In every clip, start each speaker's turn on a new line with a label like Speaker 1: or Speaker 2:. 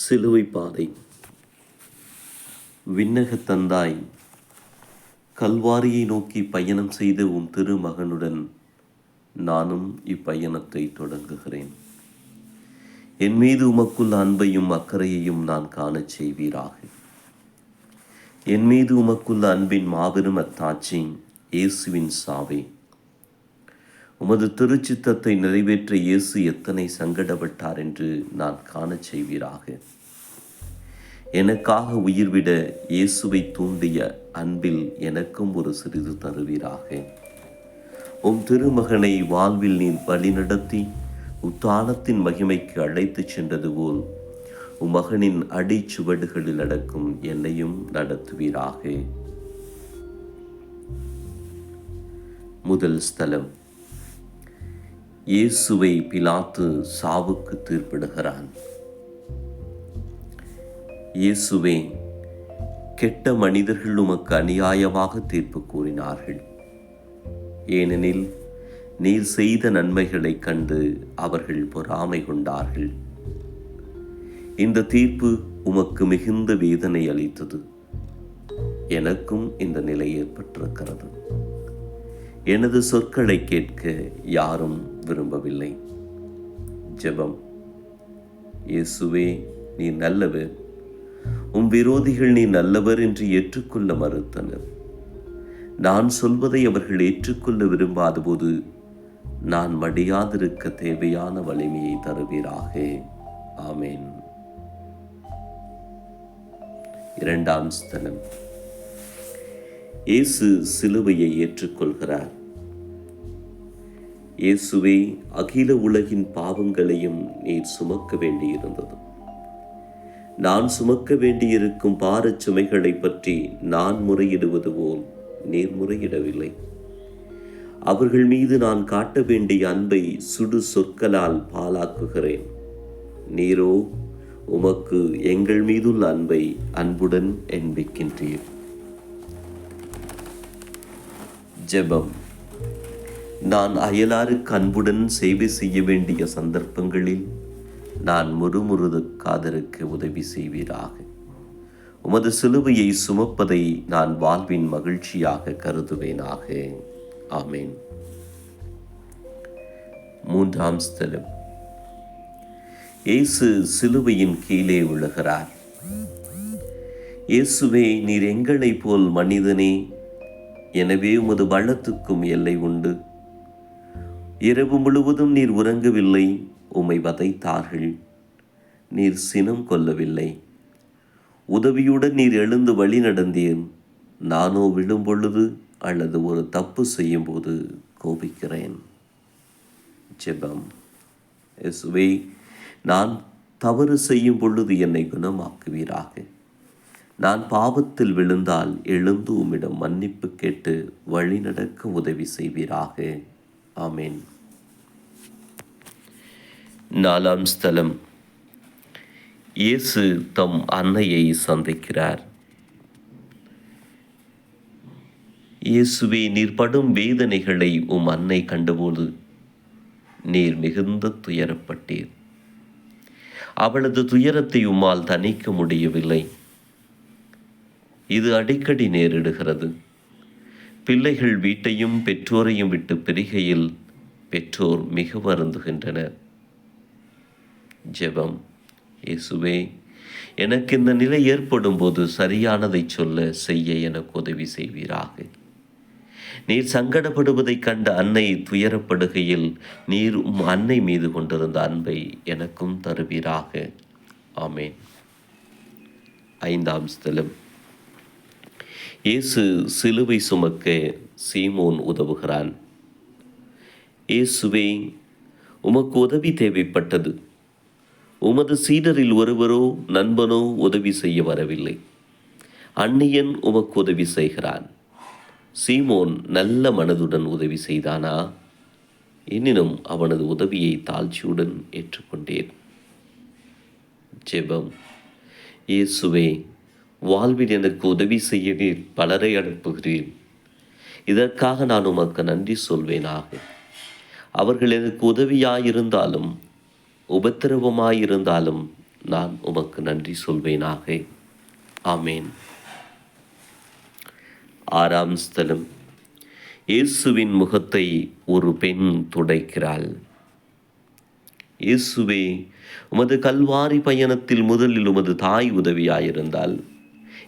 Speaker 1: சிலுவை பாதை விண்ணக தந்தாய் கல்வாரியை நோக்கி பயணம் செய்த உன் திருமகனுடன் நானும் இப்பயணத்தை தொடங்குகிறேன். என் மீது உமக்குள்ள அன்பையும் அக்கறையையும் நான் காணச் செய்வீராக. என் மீது உமக்குள்ள அன்பின் மாபெரும் அத்தாட்சி இயேசுவின் சாவே. உமது திருச்சித்தத்தை நிறைவேற்ற இயேசு எத்தனை சங்கடப்பட்டார் என்று நான் காணச் செய்வீராக. எனக்காக உயிர்விட இயேசுவை தூண்டிய அன்பில் எனக்கும் ஒரு சிறிது தருவீராக. உம் திருமகனை வாழ்வில் நீர் வழிநடத்தி உத்தானத்தின் மகிமைக்கு அழைத்துச் சென்றது போல் உம் மகனின் அடிச்சுவடுகளில் அடக்கும் என்னையும் நடத்துவீராக. முதல் ஸ்தலம். இயேசுவை பிலாத்து சாவுக்கு தீர்ப்பிடுகிறான். இயேசுவே கெட்ட மனிதர்கள் உமக்கு அநியாயமாக தீர்ப்பு கூறினார்கள். ஏனெனில் நீர் செய்த நன்மைகளைக் கண்டு அவர்கள் பொறாமை கொண்டார்கள். இந்த தீர்ப்பு உமக்கு மிகுந்த வேதனை அளித்தது. எனக்கும் இந்த நிலை ஏற்பட்டிருக்கிறது. எனது சொற்களை கேட்க யாரும் விரும்பவில்லை. ஜெபம். இயேசுவே நீ நல்லவர். உம் விரோதிகள் நீ நல்லவர் என்று ஏற்றுக்கொள்ள மறுத்தனர். நான் சொல்வதை அவர்கள் ஏற்றுக்கொள்ள விரும்பாத போது நான் மடியாதிருக்க தேவையான வலிமையை தருவீராக. ஆமேன். இரண்டாம் ஸ்தலம். இயேசு சிலுவையை ஏற்றுக்கொள்கிறார். இயேசுவே அகில உலகின் பாவங்களையும் நீர் சுமக்க வேண்டியிருந்தது. நான் சுமக்க வேண்டியிருக்கும் பாரச் சுமைகளை பற்றி நான் முறையிடுவது போல் நீர் முறையிடவில்லை. அவர்கள் மீது நான் காட்ட வேண்டிய அன்பை சுடு சொற்களால் பாலாக்குகிறேன் நீரோ உமக்கு எங்கள் மீதுள்ள அன்பை அன்புடன் என்பிக்கின்றீர். ஜெபம். நான் அயலாருக்கு அன்புடன் சேவை செய்ய வேண்டிய சந்தர்ப்பங்களில் நான் முறுமுறுது காதலுக்கு உதவி செய்வீராக. உமது சிலுவையை சுமப்பதை நான் வாழ்வின் மகிழ்ச்சியாக கருதுவேனாக. ஆமேன். மூன்றாம் ஸ்தலம். இயேசு சிலுவையின் கீழே விழுகிறார். இயேசுவே நீர் எங்களைப் போல் மனிதனே எனவே உமது வள்ளத்துக்கும் எல்லை உண்டு. இரவு முழுவதும் நீர் உறங்கவில்லை. உம்மை வதைத்தார்கள். நீர் சினம் கொல்லவில்லை உதவியுடன் நீர் எழுந்து வழி நடந்தேன். நானோ விழும் பொழுது அல்லது ஒரு தப்பு செய்யும்போது கோபிக்கிறேன். ஜெபம். எஸ்வே நான் தவறு செய்யும் பொழுது என்னை குணமாக்குவீராக. நான் பாவத்தில் விழுந்தால் எழுந்து உம்மிடம் மன்னிப்பு கேட்டு வழி நடக்க உதவி செய்வீராக. ஆமேன். நாலாம் ஸ்தலம். இயேசு தம் அன்னையை சந்திக்கிறார். இயேசுவே நீர் படும் வேதனைகளை உம் அன்னை கண்டபோது நீர் மிகுந்த துயரப்பட்டீர். அவளது துயரத்தை உம்மால் தணிக்க முடியவில்லை. இது அடிக்கடி நேரிடுகிறது. பிள்ளைகள் வீட்டையும் பெற்றோரையும் விட்டு பிரிகையில் பெற்றோர் மிக வருந்துகின்றனர். ஜெபம். இயேசுவே எனக்கு இந்த நிலை ஏற்படும் போது சரியானதை சொல்ல செய்ய எனக்கு உதவி செய்வீராக. நீர் சங்கடப்படுவதைக் கண்ட அன்னை துயரப்படுகையில் நீர் உம் அன்னை மீது கொண்டிருந்த அன்பை எனக்கும் தருவீராக. ஆமேன். ஐந்தாம் ஸ்தலம். இயேசு சிலுவை சுமக்க சீமோன் உதவுகிறான். இயேசுவே உமக்கு உதவி தேவைப்பட்டது. உமது சீடரில் ஒருவரோ நண்பனோ உதவி செய்ய வரவில்லை. அந்நியன் உமக்கு உதவி செய்கிறான். சீமோன் நல்ல மனதுடன் உதவி செய்தானா? எனினும் அவனது உதவியை தாழ்ச்சியுடன் ஏற்றுக்கொண்டேன். ஜெபம். இயேசுவே வாழ்வில் எனக்கு உதவி செய்ய நீர் பலரை அனுப்புகிறேன் இதற்காக நான் உமக்கு நன்றி சொல்வேனாக. அவர்கள் எனக்கு உதவியாயிருந்தாலும் உபத்திரவமாயிருந்தாலும் நான் உமக்கு நன்றி சொல்வேனாக. ஆமேன். ஆறாம் ஸ்தலம். இயேசுவின் முகத்தை ஒரு பெண் துடைக்கிறாள். இயேசுவே உமது கல்வாரி பயணத்தில் முதலில் உமது தாய் உதவியாயிருந்தால்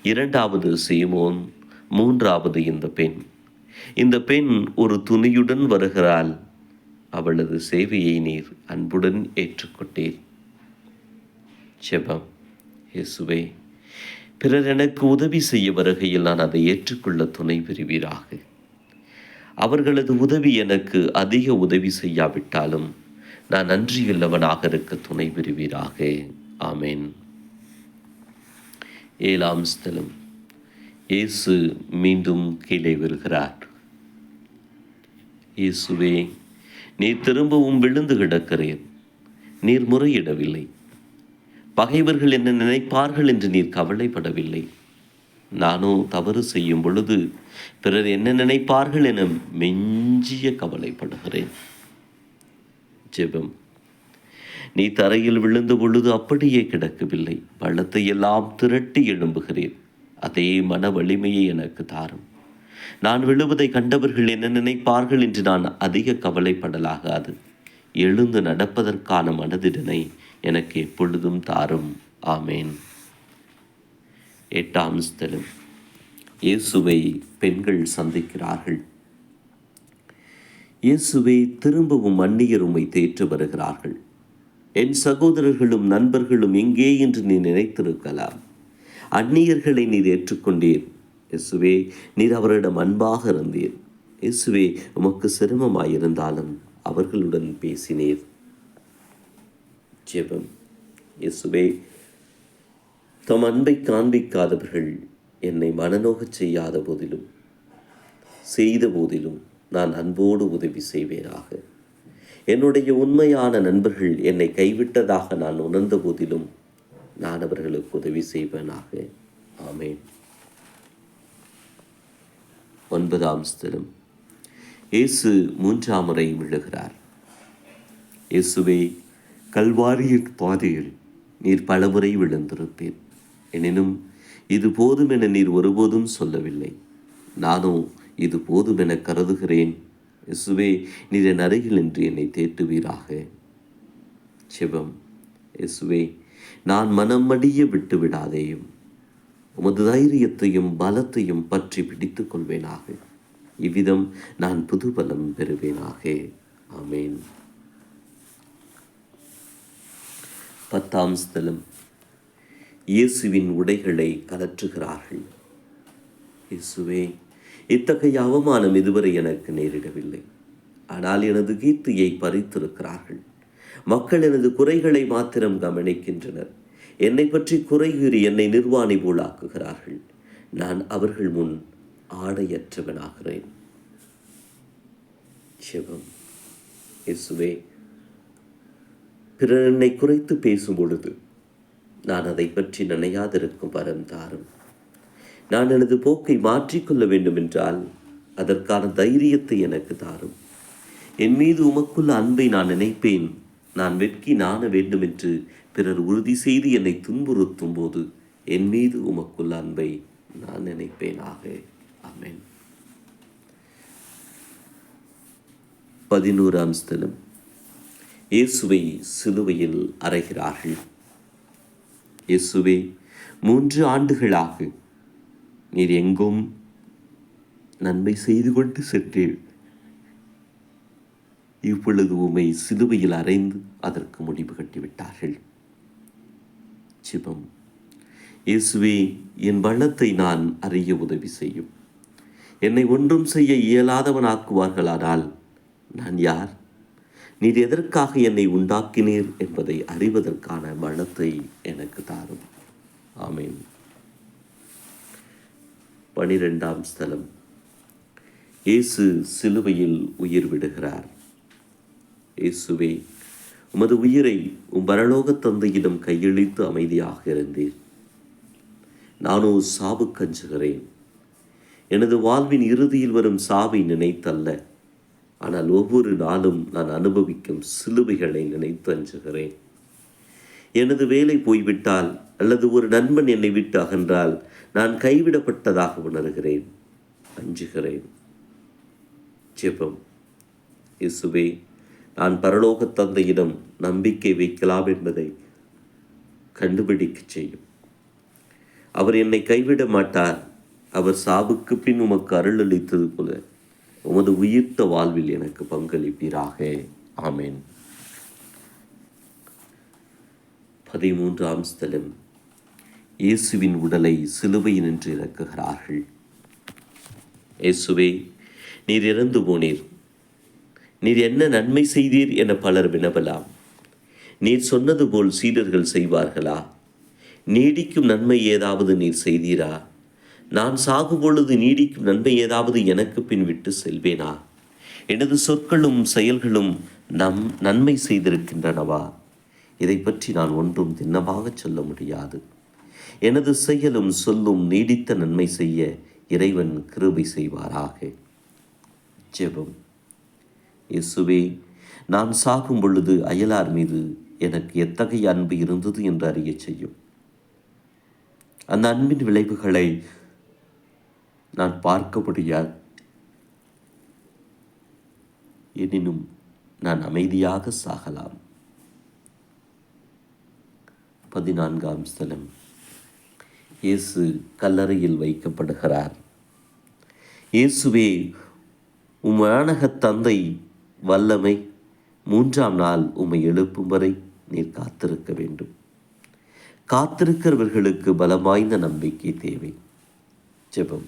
Speaker 1: இரண்டாவது சீமோன் மூன்றாவது இந்த பெண். இந்த பெண் ஒரு துணியுடன் வருகிறாள். அவளது சேவையை நீர் அன்புடன் ஏற்றுக்கொண்டீர். ஜெபம் இயேசுவே பிறர் எனக்கு உதவி செய்ய வருகையில் நான் அதை ஏற்றுக்கொள்ள துணை பெறுவீராக அவர்களது உதவி எனக்கு அதிக உதவி செய்யாவிட்டாலும் நான் நன்றியுள்ளவனாக இருக்க துணை பெறுவீராக ஆமேன். ஏழாம் ஸ்தலம். இயேசு மீண்டும் கீழே வருகிறார். இயேசுவே நீர் திரும்பவும் விழுந்து கிடக்கிறேன் நீர் முறையிடவில்லை. பகைவர்கள் என்ன நினைப்பார்கள் என்று நீர் கவலைப்படவில்லை. நானோ தவறு செய்யும் பொழுது பிறர் என்ன நினைப்பார்கள் என மெஞ்சிய கவலைப்படுகிறேன். ஜெபம். நீ தரையில் விழுந்த பொழுது அப்படியே கிடக்கவில்லை. பள்ளத்தை எல்லாம் திரட்டி எழும்புகிறேன். அதே மன வலிமையை எனக்கு தாரும். நான் விழுவதை கண்டவர்கள் என்ன நினைப்பார்கள் என்று நான் அதிக கவலைப்படலாகாது. எழுந்து நடப்பதற்கான மனதிடனை எனக்கு எப்பொழுதும் தாரும். ஆமேன். எட்டாம் ஸ்தலம். இயேசுவை பெண்கள் சந்திக்கிறார்கள். இயேசுவை திரும்பவும் அந்நியர் உம்மை தேற்று வருகிறார்கள். என் சகோதரர்களும் நண்பர்களும் எங்கே என்று நீ நினைத்திருக்கலாம். அந்நியர்களை நீர் ஏற்றுக்கொண்டீர். இயேசுவே நீர் அவரிடம் அன்பாக இருந்தீர். இயேசுவே உமக்கு சிரமமாயிருந்தாலும் அவர்களுடன் பேசினீர். ஜெபம். இயேசுவே தம் அன்பை காண்பிக்காதவர்கள் என்னை மனநோகச் செய்யாத போதிலும் செய்த போதிலும் நான் அன்போடு உதவி செய்வேனாக. என்னுடைய உண்மையான நண்பர்கள் என்னை கைவிட்டதாக நான் உணர்ந்த போதிலும் நான் அவர்களுக்கு உதவி செய்வேனாக. ஆமேன். ஒன்பதாம் ஸ்தலம் இயேசு மூன்றாம் முறை விழுகிறார். இயேசுவே கல்வாரியின் பாதையில் நீர் பலமுறை விழுந்திருப்பேன் எனினும் இது போதும் என நீர் ஒருபோதும் சொல்லவில்லை. நானும் இது போதும் என கருதுகிறேன். இயேசுவே நீர் என் அருகில் என்று என்னை தேற்றுவீராக. சிவம் இயேசுவே நான் மனம் மடிய விட்டு விடாதேயும் உமது தைரியத்தையும் பலத்தையும் பற்றி பிடித்து கொள்வேனாக. இவ்விதம் நான் புது பலம் பெறுவேனாக. ஆமேன். பத்தாம் ஸ்தலம். இயேசுவின் உடைகளை கலற்றுகிறார்கள். இயேசுவே இத்தகைய அவமானம் இதுவரை எனக்கு நேரிடவில்லை. ஆனால் எனது கீர்த்தியை பறித்திருக்கிறார்கள். மக்கள் எனது குறைகளை மாத்திரம் கவனிக்கின்றனர். என்னை பற்றி குறைகூறி என்னை நிர்வாணி போலாக்குகிறார்கள் நான் அவர்கள் முன் ஆடையற்றவனாகிறேன் சிவம் இசுவே பிறர் என்னை குறைத்து பேசும் பொழுது நான் அதை பற்றி நினையாதிருக்கும் வரம் தாரும். நான் எனது போக்கை மாற்றிக்கொள்ள வேண்டும் என்றால் அதற்கான தைரியத்தை எனக்கு தாரும். என் மீது உமக்குள்ள அன்பை நான் நினைப்பேன். நான் வெட்கி நாண வேண்டும் என்று பிறர் உறுதி செய்து என்னை துன்புறுத்தும் போது என் மீது உமக்குள்ள அன்பை நான் நினைப்பேனாக. அமேன் பதினோராம் ஸ்தலம். இயேசுவை சிலுவையில் அறைகிறார்கள். இயேசுவே மூன்று ஆண்டுகளாக நீர் எங்கும் நன்மை செய்து கொண்டு சென்றீர். இப்பொழுது உமை சிலுவையில் அறைந்து அதற்கு முடிவு கட்டிவிட்டார்கள். சிவம் இயேசுவே என் வள்ளத்தை நான் அறிய உதவி செய்யும். என்னை ஒன்றும் செய்ய இயலாதவனாக்குவார்களானால் நான் யார்? நீர் எதற்காக என்னை உண்டாக்கினீர் என்பதை அறிவதற்கான வளத்தை எனக்கு தாரும். ஆமேன். பனிரெண்டாம் ஸ்தலம். இயேசு சிலுவையில் உயிர் விடுகிறார். இயேசுவே உமது உயிரை உம் பரலோகத் தந்தையிடம் கையளித்து அமைதியாக இருந்தீர். நானோ சாவு கஞ்சுகிறேன். எனது வாழ்வின் இறுதியில் வரும் சாவை நினைத்தல்ல. ஆனால் ஒவ்வொரு நாளும் நான் அனுபவிக்கும் சிலுவைகளை நினைத்து அஞ்சுகிறேன். எனது வேலை போய்விட்டால் அல்லது ஒரு நண்பன் என்னை விட்டு அகன்றால் நான் கைவிடப்பட்டதாக உணர்கிறேன். அஞ்சுகிறேன். ஜெபம். இசுவே நான் பரலோக தந்தையிடம் நம்பிக்கை வைக்கலாம் என்பதை கண்டுபிடிக்க செய்யும். அவர் என்னை கைவிட மாட்டார். அவர் சாவுக்கு பின் உமக்கு அருள் அளித்தது போல உமது உயிர்த்த வாழ்வில் எனக்கு பங்களிப்பீராக. ஆமேன். பதிமூன்றாம் ஸ்தலம். இயேசுவின் உடலை சிலுவையில் நின்று இறக்குகிறார்கள். இயேசுவே நீர் இறந்து போனீர். நீர் என்ன நன்மை செய்தீர் என பலர் வினவலாம். நீர் சொன்னது போல் சீடர்கள் செய்வார்களா? நீடிக்கும் நன்மை ஏதாவது நீர் செய்தீரா? நான் சாகும் பொழுது நீடிக்கும் நன்மை ஏதாவது எனக்கு பின் விட்டு செல்வேனா? எனது சொற்களும் செயல்களும் நம் நன்மை செய்திருக்கின்றனவா? இதை பற்றி நான் ஒன்றும் திண்ணமாக சொல்ல முடியாது. எனது செயலும் சொல்லும் நீடித்த நன்மை செய்ய இறைவன் கிருபை செய்வாராக. ஜெபம். இயேசுவே நான் சாகும் பொழுது அயலார் மீது எனக்கு எத்தகைய அன்பு இருந்தது என்று அறிய செய்யும். அந்த அன்பின் விளைவுகளை நான் பார்க்க முடியாது எனினும் நான் அமைதியாக சாகலாம். பதினான்காம் ஸ்தலம். இயேசு கல்லறையில் வைக்கப்படுகிறார். இயேசுவே உமானகத் தந்தை வல்லமை மூன்றாம் நாள் உம்மை எழுப்பும் வரை நீர் காத்திருக்க வேண்டும். காத்திருக்கிறவர்களுக்கு பலமாய்ந்த நம்பிக்கை தேவை. ஜெபம்.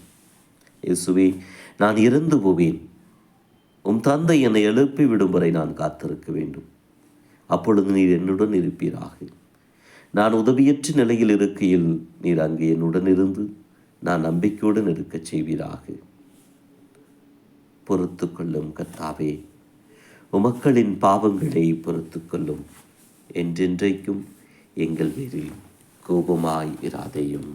Speaker 1: இயேசுவே நான் இறந்து போவேன். உம் தந்தை என்னை எழுப்பி விடும் வரை நான் காத்திருக்க வேண்டும். அப்பொழுது நீர் என்னுடன் இருப்பீராக. நான் உதவியற்ற நிலையில் இருக்கையில் நீர் அங்கே என்னுடன் இருந்து நான் நம்பிக்கையுடன் இருக்கச் செய்வீராக. பொறுத்து கொள்ளும் உமக்களின் பாவங்களை பொறுத்து கொள்ளும் என்றென்றைக்கும் எங்கள் பேரில் கோபமாய் இராதையும்.